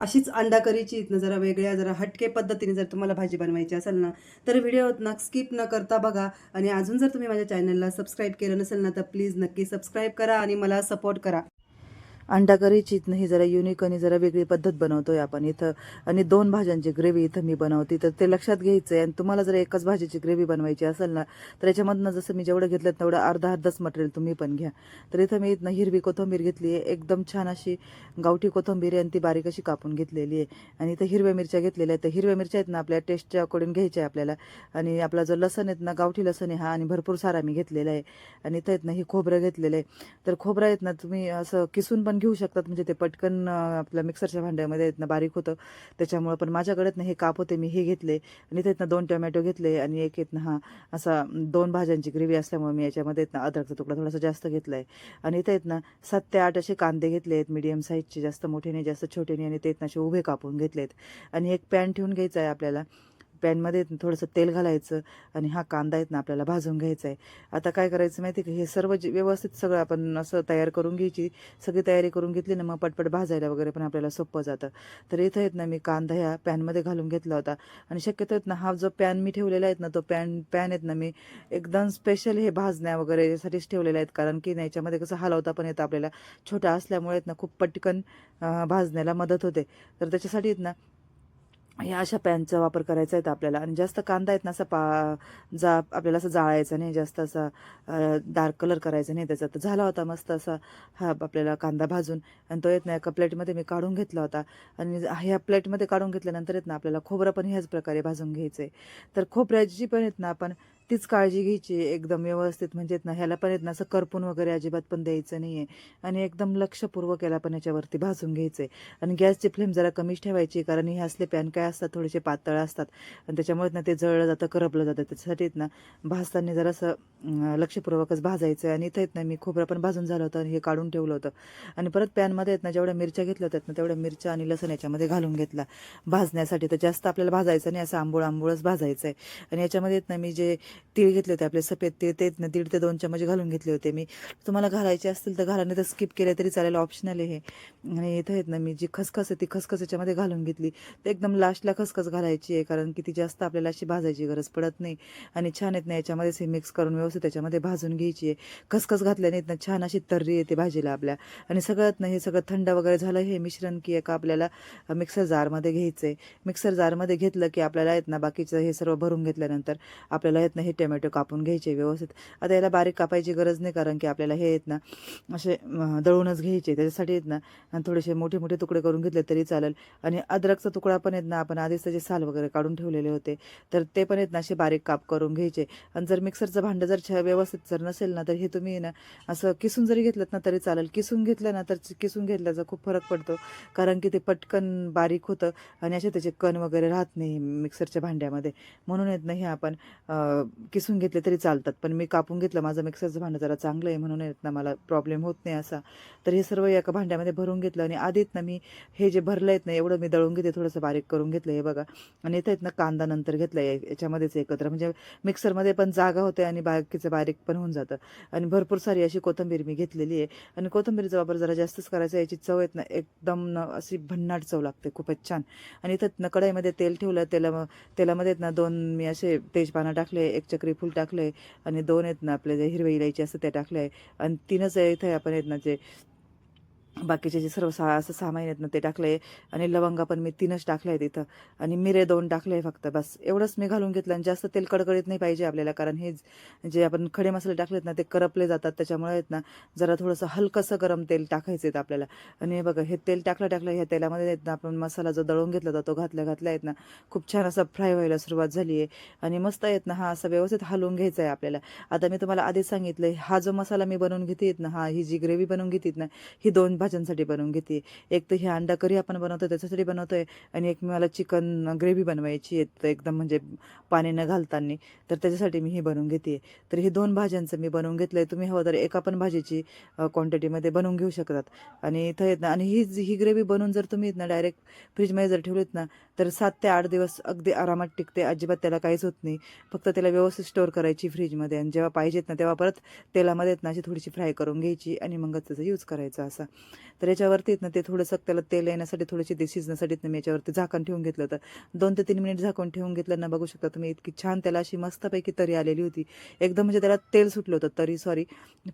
अशीच अंडा करीची जरा वेगळ्या जरा हटके पद्धतीने जर तुम्हाला भाजी बनवायची असेल ना तर व्हिडिओ ना स्किप न करता बघा. आणि अजून जर तुम्ही माझ्या चॅनलला सबस्क्राईब केलं नसेल ना तर प्लीज नक्की सबस्क्राईब करा आणि मला सपोर्ट करा. अंडा करीची ही जरा युनिक आणि जरा वेगळी पद्धत बनवतोय आपण. इथं आणि दोन भाज्यांची ग्रेव्ही इथं मी बनवते. तर ते लक्षात घ्यायचं आहे आणि तुम्हाला जर एकाच भाजीची ग्रेव्ही बनवायची असेल ना तर याच्यामधनं जसं मी जेवढं घेतलं तेवढं अर्धा अर्धाच मटेरियल तुम्ही पण घ्या. तर इथं मी इथनं हिरवी कोथिंबीर घेतली आहे. एकदम छान अशी गावठी कोथिंबीर आहे आणि ती बारीक अशी कापून घेतलेली आहे. आणि इथं हिरव्या मिरच्या घेतलेल्या आहेत. तर हिरव्या मिरच्या आहेत ना आपल्या टेस्टच्या अकॉर्डिंग घ्यायच्या आहे आपल्याला. आणि आपला जो लसण आहेत ना गावठी लसण आहे हा आणि भरपूर सारा मी घेतलेला आहे. आणि इथं आहेत ना ही खोबरं घेतलेलं आहे. तर खोबरं आहेत ना तुम्ही असं किसून पण घेऊ शकतात. म्हणजे ते पटकन आपल्या मिक्सरच्या भांड्यामध्ये आहेत ना बारीक होतं. त्याच्यामुळं पण माझ्याकडे ना हे काप होते मी हे घेतले. आणि इथे दोन टोमॅटो घेतले. आणि एक आहेत ना हा असा दोन भाज्यांची ग्रेव्ही असल्यामुळे मी याच्यामध्ये आहेत ना अद्रकचा तुकडा थोडासा जास्त घेतला आहे आणि इथं आहेत ना सात ते आठ असे कांदे घेतले आहेत मीडियम साईजचे जास्त मोठे नाही जास्त छोटे नाही. आणि ते आहेत ना असे उभे कापून घेतलेत. आणि एक पॅन ठेवून घ्यायचा आहे आपल्याला. पॅनमध्ये थोडंसं तेल घालायचं आणि हा कांदा आहेत ना आपल्याला भाजून घ्यायचा आहे आता काय करायचं माहिती आहे का? हे सर्व जे व्यवस्थित सगळं आपण असं तयार करून घ्यायची. सगळी तयारी करून घेतली ना मग पटपट भाजायला वगैरे पण आपल्याला सोपं जातं. तर इथं आहेत ना मी कांदा ह्या पॅनमध्ये घालून घेतला होता. आणि शक्यतो आहेत ना हा जो पॅन मी ठेवलेला आहेत ना तो पॅन पॅन आहेत ना मी एकदम स्पेशल हे भाजण्या वगैरे यासाठीच ठेवलेले आहेत. कारण की याच्यामध्ये कसं हलवता पण येतं आपल्याला. छोटा असल्यामुळे आहेत ना खूप पटकन भाजण्याला मदत होते. तर त्याच्यासाठी आहेत ना ह्या अशा पॅनचा वापर करायचा आहे आपल्याला. आणि जास्त कांदा आहेत ना असा पा जा आपल्याला असं जाळायचा नाही जास्त असा डार्क कलर करायचा नाही त्याचा. तर झाला होता मस्त असा हा आपल्याला कांदा भाजून. आणि तो येत ना एका प्लेटमध्ये मी काढून घेतला होता. आणि ह्या प्लेटमध्ये काढून घेतल्यानंतर येत ना आपल्याला खोबरं पण ह्याच प्रकारे भाजून घ्यायचं आहे तर खोबऱ्याची पण येत ना आपण तीच काळजी घ्यायची एकदम व्यवस्थित. म्हणजे ना ह्याला पण येत ना असं करपून वगैरे अजिबात पण द्यायचं नाही आहे आणि एकदम लक्षपूर्वक याला पण याच्यावरती भाजून घ्यायचं आहे आणि गॅसची फ्लेम जरा कमीच ठेवायची कारण हे असले पॅन काय असतात थोडेसे पातळ असतात. आणि त्याच्यामुळे ना ते जळलं जातं करपलं जातं. त्याच्यासाठी ना भाजताना जरासं लक्षपूर्वकच भाजायचं. आहे आणि इथं येत ना मी खोबरं पण भाजून झालं होतं आणि हे काढून ठेवलं होतं. आणि परत पॅनमध्ये येत ना जेवढ्या मिरच्या घेतल्या होत्या ना तेवढ्या मिरच्या आणि लसण याच्यामध्ये घालून घेतला. भाजण्यासाठी तर जास्त आपल्याला भाजायचं नाही असं आंबोळ आंबोळच भाजायचं आहे आणि याच्यामध्ये येत ना मी जे तीळ घेतले होते आपले सफेद तीळ ते ना दीड ते दोन चमचे घालून घेतले होते मी. तुम्हाला घालायचे असतील तर घाला नाही तर स्किप केले तरी चालेल ऑप्शनल आहे हे. आणि इथं आहेत ना मी जी खसखस आहे ती खसखस याच्यामध्ये घालून घेतली. तर एकदम लास्टला खसखस घालायची आहे कारण की ती जास्त आपल्याला अशी भाजायची गरज पडत नाही. आणि छान येत ना याच्यामध्येच हे मिक्स करून व्यवस्थित त्याच्यामध्ये भाजून घ्यायची आहे. खसखस घातल्याने येत ना छान अशी तर्री येते भाजीला आपल्या. आणि सगळ्यात ना हे सगळं थंड वगैरे झालं हे मिश्रण की एका आपल्याला मिक्सर जारमध्ये घ्यायचं आहे मिक्सर जारमध्ये घेतलं की आपल्याला येत ना बाकीचं हे सर्व भरून घेतल्यानंतर आपल्याला येत ना हे टोमॅटो कापून घ्यायचे व्यवस्थित. आता याला बारीक कापायची गरज नाही कारण की आपल्याला हे आहेत ना असे दळूनच घ्यायचे त्याच्यासाठी आहेत ना आणि थोडेसे मोठे मोठे तुकडे करून घेतले तरी चालेल. आणि अद्रकचा तुकडा पण आहेत ना आपण आधीच त्याचे साल वगैरे काढून ठेवलेले होते तर ते पण आहेत ना असे बारीक काप करून घ्यायचे. आणि जर मिक्सरचं भांडं जर छ- व्यवस्थित जर नसेल ना तर हे तुम्ही ना असं किसून जरी घेतलं ना तरी चालेल. किसून घेतलं ना तर किसून घेतल्याचा खूप फरक पडतो कारण की ते पटकन बारीक होतं आणि असे त्याचे कण वगैरे राहत नाही मिक्सरच्या भांड्यामध्ये. म्हणून आहेत ना हे आपण किसून घेतले तरी चालतात. पण मी कापून घेतलं माझं मिक्सरचं भांडं जरा चांगलं आहे म्हणून येत ना मला प्रॉब्लेम होत नाही असा. तर हे सर्व एका भांड्यामध्ये भरून घेतलं आणि आधीत ना मी हे जे भरलं आहेत ना एवढं मी दळून घेते थोडंसं बारीक करून घेतलं हे बघा. आणि इथं आहेत ना कांदा नंतर घेतला आहे याच्यामध्येच एकत्र. म्हणजे मिक्सरमध्ये पण जागा होते आणि बाकीचं बारीक पण होऊन जातं. आणि भरपूर सारी अशी कोथिंबीर मी घेतलेली आहे. आणि कोथिंबीरचा वापर जरा जास्तच करायचा याची चव आहेत ना एकदम न अशी भन्नाट चव लागते खूपच छान. आणि इथं ना कढईमध्ये तेल ठेवलं तेला तेलामध्ये ना दोन मी असे तेजपानं टाकले एक चक्री फूल टाकले आणि दोन आहेत ना आपले जे हिरवे इलायची असतं ते टाकले आणि तीनच इथं आपण आहेत ना जे बाकीचे जे सर्व सा असं सामान आहेत ना ते टाकले आणि लवंगा पण मी तीनच टाकले आहेत इथं. आणि मिरे दोन टाकले आहे फक्त. बस. एवढंच मी घालून घेतलं आणि जास्त तेल कडकडीत नाही पाहिजे आपल्याला कारण हे जे आपण खडे मसाले टाकलेत ना ते करपले जातात. त्याच्यामुळे आहेत ना जरा थोडंसं हलकंसं गरम तेल टाकायचं आहेत आपल्याला. आणि हे बघा हे तेल टाकलं टाकलं ह्या तेलामध्ये आहेत ना आपण मसाला जो दळून घेतला होता तो घातल्या घातला आहेत ना खूप छान असा फ्राय व्हायला सुरुवात झाली आहे. आणि मस्त आहेत ना हा असा व्यवस्थित हलवून घ्यायचा आहे आपल्याला. आता मी तुम्हाला आधीच सांगितलं हा जो मसाला मी बनवून घेते ना हा ही जी ग्रेव्ही बनवून घेते ना ही दोन भाज्यांसाठी बनवून घेते. एक तर हे अंडा करी आपण बनवतो त्याच्यासाठी बनवतो आहे आणि एक मला चिकन ग्रेव्ही बनवायची आहे तर एकदम म्हणजे पाणी न घालताना. तर त्याच्यासाठी मी ही बनवून घेते. तर हे दोन भाज्यांचं मी बनवून घेतलं आहे तुम्ही हवं तर एका पण भाजीची क्वांटिटीमध्ये बनवून घेऊ शकतात. आणि इथं येत ना आणि ही ही ग्रेव्ही बनवून जर तुम्ही ना डायरेक्ट फ्रीजमध्ये जर ठेवलीत ना तर सात ते आठ दिवस अगदी आरामात टिकते. अजिबात त्याला काहीच होत नाही. फक्त त्याला व्यवस्थित स्टोअर करायची फ्रीजमध्ये आणि जेव्हा पाहिजेत ना तेव्हा परत तेलामध्ये ना अशी थोडीशी फ्राय करून घ्यायची आणि मगच त्याचा यूज करायचा असा. तर याच्यावरती आहेत ना ते थोडंसं त्याला तेल येण्यासाठी थोडीशी ते शिजण्यासाठी ना मी याच्यावरती झाकण ठेवून घेतलं होतं. दोन ते तीन मिनिट झाकून ठेवून घेतलं ना बघू शकता तुम्ही इतकी छान त्याला अशी मस्तपैकी तरी आलेली होती. एकदम म्हणजे त्याला तेल सुटलं होतं तरी सॉरी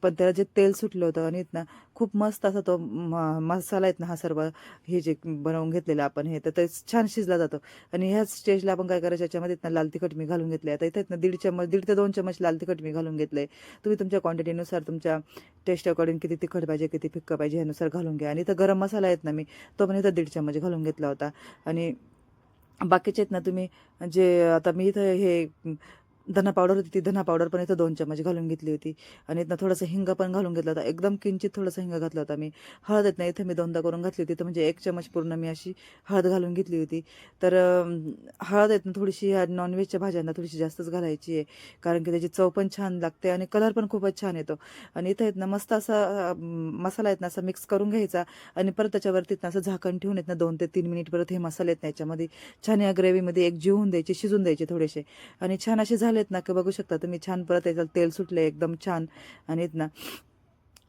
पण त्याला जे तेल सुटलं होतं आणि ना खूप मस्त असा तो मसाला आहेत ना हा सर्व हे जे बनवून घेतलेलं आपण हे तर ते छान शिजला जातो. आणि ह्याच स्टेजला आपण काय करायचं याच्यामध्ये ना लाल तिखट मी घालून घेतले आता इथे इथं ना दीड चमच दीड ते दोन चमच लाल तिखट मी घालून घेतलंय. तुम्ही तुमच्या क्वांटिटीनुसार तुमच्या टेस्ट अकॉर्डिंग किती तिखट पाहिजे किती फिक्कं पाहिजे ह्यानुसार घालून घ्या. आणि इथं गरम मसाला आहेत ना मी तो पण इथं दीड चमच घालून घेतला होता. आणि बाकीचे आहेत ना तुम्ही जे आता मी इथं हे धना पावडर होती ती धना पावडर पण इथं दोन चमच घालून घेतली होती. आणि इथं थोडंसं हिंग पण घालून घेतला होता. एकदम किंचित थोडंसं हिंग घातला होता मी. हळद येत नाही इथं मी दोनदा करून घातली होती. तर म्हणजे एक चमच पूर्ण मी अशी हळद घालून घेतली होती. तर हळद आहेत थोडीशी ह्या नॉनव्हेजच्या भाज्यांना थोडीशी जास्तच घालायची आहे. कारण की त्याची चव पण छान लागते आणि कलर पण खूपच छान येतो. आणि इथं इथनं ना मस्त असा मसाला आहेत ना असा मिक्स करून घ्यायचा. आणि परत त्याच्यावरती ना असं झाकण ठेवून येत ना दोन ते तीन मिनिट परत हे मसाले आहेत ना याच्यामध्ये छान या ग्रेव्हीमध्ये एक जीव होऊन द्यायचे शिजून द्यायचे थोडेसे. आणि छान असे झाले झालेत ना की बघू शकता तुम्ही छान परत याचं तेल सुटले एकदम छान. आणि आहेत ना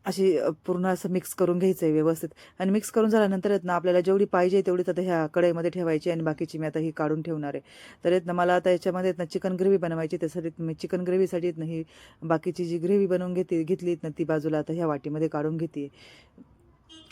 अशी पूर्ण असं मिक्स करून घ्यायचं आहे व्यवस्थित. आणि मिक्स करून झाल्यानंतर आहेत ना आपल्याला जेवढी पाहिजे तेवढी तर ह्या कढईमध्ये ठेवायची आणि बाकीची मी आता ही काढून ठेवणार आहे. तर आहेत ना मला आता याच्यामध्ये ना चिकन ग्रेव्ही बनवायची त्यासाठी मी चिकन ग्रेव्हीसाठी ना ही बाकीची जी ग्रेव्ही बनवून घेते घेतली ना ती बाजूला आता ह्या वाटीमध्ये काढून घेते.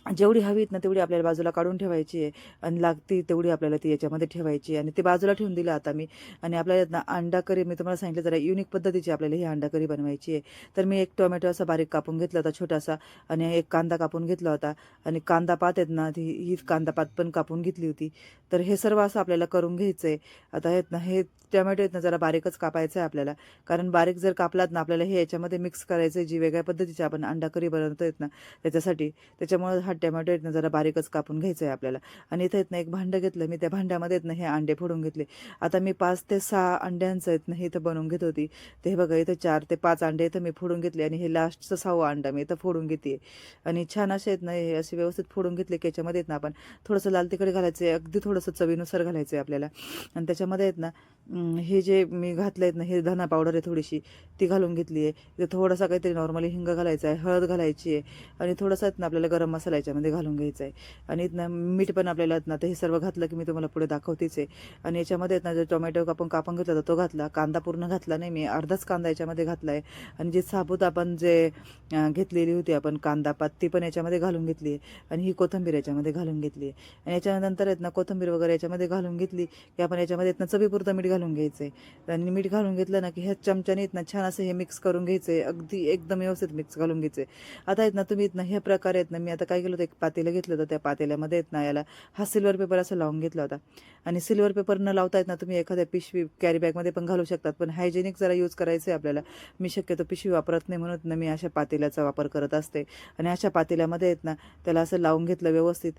जेवढी हवीत ना तेवढी आपल्याला बाजूला काढून ठेवायची आहे. आणि लागते तेवढी आपल्याला ती याच्यामध्ये ठेवायची आहे. आणि ते बाजूला ठेवून दिलं आता मी. आणि आपल्याला ना अंडा करी मी तुम्हाला सांगितलं जरा युनिक पद्धतीची आपल्याला ही अंडा करी बनवायची आहे. तर मी एक टोमॅटो असा बारीक कापून घेतला होता छोटासा आणि एक कांदा कापून घेतला होता. आणि कांदा पात आहेत ना ती ही कांदा पात पण कापून घेतली होती. तर हे सर्व असं आपल्याला करून घ्यायचं आहे. आता आहेत ना हे टोमॅटो आहेत ना जरा बारीकच कापायचं आहे आपल्याला. कारण बारीक जर कापलात ना आपल्याला हे याच्यामध्ये मिक्स करायचं आहे. जी वेगळ्या पद्धतीची आपण अंडा करी बनवतो आहेत ना त्याच्यासाठी. त्याच्यामुळे हा टोमॅटो येतनं जरा बारीकच कापून घ्यायचं आहे आपल्याला. आणि इथं इथनं एक भांडं घेतलं मी त्या भांड्यामध्ये आहेत हे अंडे फोडून घेतले. आता मी पाच ते सहा अंड्यांचं आहेत ना हे इथं बनवून घेत होती. ते हे बघा इथं चार ते पाच अंडे इथं मी फोडून घेतले आणि हे लास्टचं सहावं अंडा मी इथं फोडून घेते. आणि छान असे आहेत ना हे असे व्यवस्थित फोडून घेतले की याच्यामध्ये आहेत ना आपण थोडंसं लाल तिकडे घालायचं आहे अगदी थोडंसं चवीनुसार घालायचं आहे आपल्याला. आणि त्याच्यामध्ये आहेत ना हे जे मी घातलं आहेत ना हे धना पावडर आहे थोडीशी ती घालून घेतली आहे. इथे थोडासा काहीतरी नॉर्मली हिंग घालायचा आहे हळद घालायची आहे आणि थोडंसं आहेत ना आपल्याला गरम मसाला याच्यामध्ये घालून घ्यायचा आहे. आणि इथनं मीठ पण आपल्याला ना तर हे सर्व घातलं की मी तुम्हाला पुढे दाखवतेच आहे. आणि याच्यामध्ये ना जो टोमॅटो आपण कापून घेतला होता तो घातला. कांदा पूर्ण घातला नाही मी अर्धाच कांदा याच्यामध्ये घातला आहे आणि जे साबूत आपण जे घेतलेली होती आपण कांदा पात ती पण याच्यामध्ये घालून घेतली आहे. आणि ही कोथिंबीर याच्यामध्ये घालून घेतली आहे. आणि याच्यानंतर आहेत ना कोथिंबीर वगैरे याच्यामध्ये घालून घेतली की आपण याच्यामध्ये आहेत ना चवीपुरतं मीठ घालून घ्यायचं. आहे आणि मीठ घालून घेतलं ना की ह्या चमच्याने आहेत ना छान असं हे मिक्स करून घ्यायचं. आहे अगदी एकदम व्यवस्थित मिक्स घालून घ्यायचं. आहे आता आहेत ना तुम्ही आहेत ना ह्या प्रकारे आहेत ना मी आता काय केलं होतं एक पातेलं घेतलं होतं त्या पातेल्यामध्ये आहेत ना याला हा सिल्वर पेपर असं लावून घेतला होता. आणि सिल्वर पेपर न लावता आहेत ना तुम्ही एखाद्या पिशवी कॅरी बॅगमध्ये पण घालू शकतात. पण हायजेनिक जरा यूज करायचं आहे आपल्याला. मी शक्यतो पिशवी वापरत नाही म्हणून ना मी अशा पातेल्याचा वापर करत असते. आणि अशा पातेल्यामध्ये आहेत ना त्याला असं लावून घेतलं व्यवस्थित.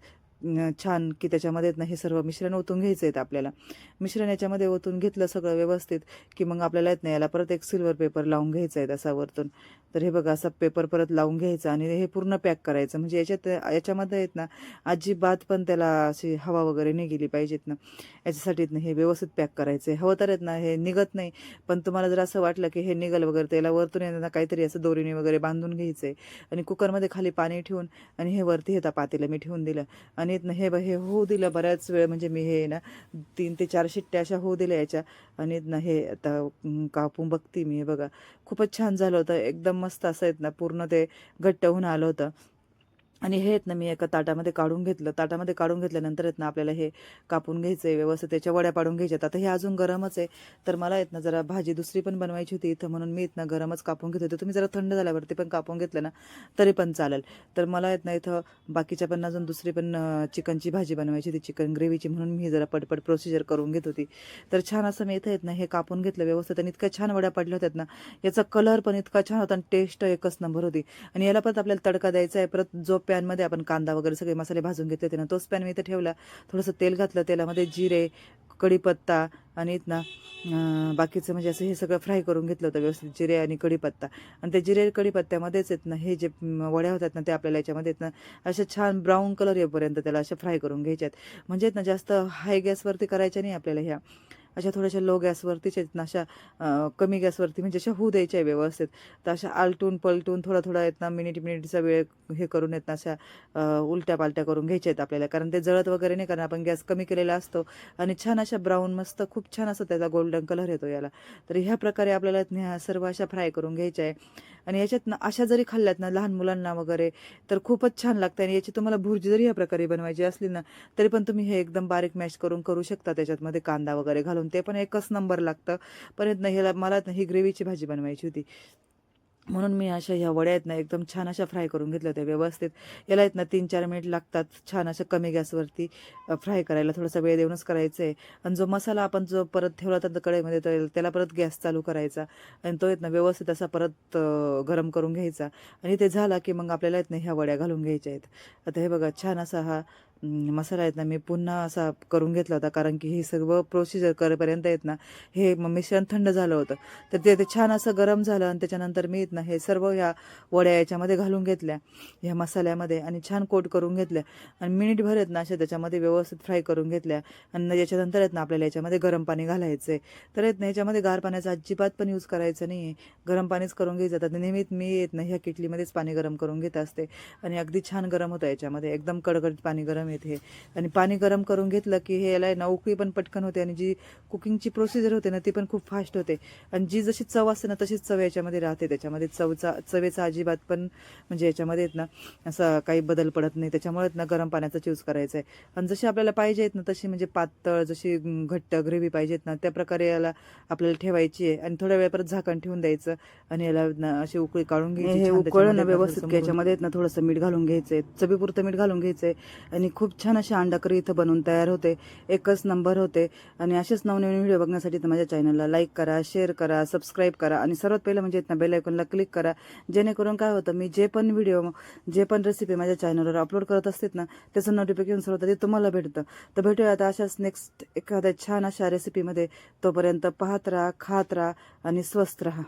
छान की त्याच्यामध्ये ना हे सर्व मिश्रण ओतून घ्यायचं आहेत आपल्याला. मिश्रण याच्यामध्ये ओतून घेतलं सगळं व्यवस्थित की मग आपल्याला येत नाही याला परत एक सिल्वर पेपर लावून घ्यायचा आहे तसा वरतून. तर हे बघा असा पेपर परत लावून घ्यायचा आणि हे पूर्ण पॅक करायचं. म्हणजे याच्यात याच्यामध्ये आहेत ना अजिबात पण त्याला अशी हवा वगैरे नाही गेली पाहिजेत ना. याच्यासाठी ना हे व्यवस्थित पॅक करायचं आहे हवं तर आहेत ना हे निघत नाही. पण तुम्हाला जर असं वाटलं की हे निघल वगैरे त्याला वरतून येताना काहीतरी असं दोरीने वगैरे बांधून घ्यायचं आहे आणि कुकरमध्ये खाली पाणी ठेवून आणि हे वरती हे पातेलं मी ठेवून दिलं. आणि हे ब- हे होऊ दिलं बऱ्याच वेळ म्हणजे मी हे ना तीन ते चार शिट्ट्या अशा होऊ दिल्या याच्या. आणि हे आता कापून बघते मी हे बघा. खूपच छान झालं होतं. एकदम मस्त असं आहेत ना पूर्ण ते घट्ट होऊन आलं होतं. आणि हे आहेत ना मी एका ताटामध्ये काढून घेतलं. ताटामध्ये काढून घेतल्यानंतर आहेत ना आपल्याला हे कापून घ्यायचं आहे व्यवस्थित. त्याच्या वड्या पाडून घ्यायच्यात. आता हे अजून गरमच आहे. तर मला आहेत ना जरा भाजी दुसरी पण बनवायची होती इथं म्हणून मी इथनं गरमच कापून घेत होते. तुम्ही जरा थंड झाल्यावरती पण कापून घेतलं ना तरी पण चालेल. तर मला आहेत ना इथं बाकीच्या पण अजून दुसरी पण चिकनची भाजी बनवायची होती चिकन ग्रेव्हीची म्हणून मी जरा पटपट प्रोसिजर करून घेत होती. तर छान असं मी इथं येत ना हे कापून घेतलं व्यवस्थित आणि इतक्या छान वड्या पडल्या होत्यात ना याचा कलर पण इतका छान होता आणि टेस्ट एकच नंबर होती. आणि याला परत आपल्याला तडका द्यायचा आहे. परत जो पॅनमध्ये आपण कांदा वगैरे सगळे मसाले भाजून घेतले होते ना तोच पॅन मी इथे ठेवला. थोडंसं तेल घातलं तेलामध्ये जिरे कढीपत्ता आणि इथनं ना बाकीचं म्हणजे असं हे सगळं फ्राय करून घेतलं होतं व्यवस्थित जिरे आणि कढीपत्ता. आणि ते जिरे कढीपत्त्यामध्येच येत ना हे जे वड्या होतात ना ते आपल्याला याच्यामध्ये येत ना अशा छान ब्राऊन कलर येईपर्यंत त्याला अशा फ्राय करून घ्यायच्यात. म्हणजे ना जास्त हाय गॅसवरती करायच्या नाही आपल्याला ह्या. अशा थोड्याशा लो गॅसवरतीच आहेत ना अशा कमी गॅसवरती म्हणजे अशा होऊ द्यायच्या आहे व्यवस्थित. तर अशा आलटून पलटून थोडा थोडा येत ना मिनिट मिनिटचा वेळ हे करून येत ना अशा उलट्या पालट्या करून घ्यायच्या आहेत आपल्याला. कारण ते जळत वगैरे नाही कारण आपण गॅस कमी केलेला असतो आणि छान अशा ब्राऊन मस्त खूप छान असं त्याचा गोल्डन कलर येतो याला. तर ह्या प्रकारे आपल्याला ह्या सर्व अशा फ्राय करून घ्यायच्या आहे. आणि याच्यात ना अशा जरी खाल्ल्यात ना लहान मुलांना वगैरे तर खूपच छान लागतं आणि याची तुम्हाला भुर्जी जरी या प्रकारे बनवायची असली ना तरी पण तुम्ही हे एकदम बारीक मॅश करून करू शकता त्याच्यातमध्ये कांदा वगैरे घालून. ते पण एकच नंबर लागतं. परत ना ह्याला मला ही ग्रेव्हीची भाजी बनवायची होती. म्हणून मी अशा ह्या वड्या आहेत ना एकदम छान अशा फ्राय करून घेतल्या होत्या व्यवस्थित. याला आहेत ना तीन चार मिनिट लागतात छान अशा कमी गॅसवरती फ्राय करायला. थोडासा वेळ देऊनच करायचं आहे आणि जो मसाला आपण जो परत ठेवला होता कढईमध्ये तर त्याला परत गॅस चालू करायचा. आणि तो येत ना व्यवस्थित असा परत गरम करून घ्यायचा. आणि ते झाला की मग आपल्याला येत ना ह्या वड्या घालून घ्यायच्या आहेत. आता हे बघा छान असा हा मसाला आहेत ना मी पुन्हा असा करून घेतला होता कारण की हे सर्व प्रोसिजर करेपर्यंत येत ना हे मिश्रण थंड झालं होतं. तर ते ते छान असं गरम झालं आणि त्याच्यानंतर मी येत ना हे सर्व ह्या वड्या याच्यामध्ये घालून घेतल्या ह्या मसाल्यामध्ये आणि छान कोट करून घेतल्या. आणि मिनिटभर आहेत ना अशा त्याच्यामध्ये व्यवस्थित फ्राय करून घेतल्या. आणि याच्यानंतर आहेत ना आपल्याला याच्यामध्ये गरम पाणी घालायचं आहे. तर येत ना याच्यामध्ये गार पाण्याचा अजिबात पण यूज करायचं नाही आहे गरम पाणीच करून घ्यायचं. तर नेहमीच मी येत ना ह्या किटलीमध्येच पाणी गरम करून घेत असते. आणि अगदी छान गरम होतं याच्यामध्ये. एकदम कडकडीत पाणी गरम येते आणि पाणी गरम करून घेतलं की हे याला आहे ना उकळी पण पटकन होते आणि जी कुकिंगची प्रोसिजर होते ना ती पण खूप फास्ट होते. आणि जी जशी चव असते ना तशीच चव याच्यामध्ये राहते. त्याच्यामध्ये चवचा चवेचा अजिबात पण म्हणजे याच्यामध्ये आहेत ना असं काही बदल पडत नाही. त्याच्यामुळे ना गरम पाण्याचाच यूज करायचा आहे आणि जशी आपल्याला पाहिजे आहेत ना तशी म्हणजे पातळ जशी घट्ट ग्रेव्ही पाहिजेत ना त्या प्रकारे याला आपल्याला ठेवायची आहे. आणि थोड्या वेळ परत झाकण ठेवून द्यायचं आणि याला ना अशी उकळी काढून घ्यायची उकळलं ना व्यवस्थित याच्यामध्ये ना थोडंसं मीठ घालून घ्यायचंय. चवीपुरतं मीठ घालून घ्यायचंय. आणि खूप छान अशी अंडाकरी इथं बनवून तयार होते. एकच नंबर होते. आणि असेच नवनवीन व्हिडिओ बघण्यासाठी तर माझ्या चॅनलला लाईक करा शेअर करा सबस्क्राईब करा आणि सर्वात पहिलं म्हणजे इथं ना बेल आयकॉनला क्लिक करा. जेणेकरून काय होतं मी जे पण व्हिडिओ जे पण रेसिपी माझ्या चॅनलवर अपलोड करत असते ना त्याचं नोटिफिकेशन होतं ते तुम्हाला भेटतं. तर भेटूया आता अशाच नेक्स्ट एखाद्या छान अशा रेसिपीमध्ये तोपर्यंत पाहत राहा खात राहा आणि स्वस्त राहा.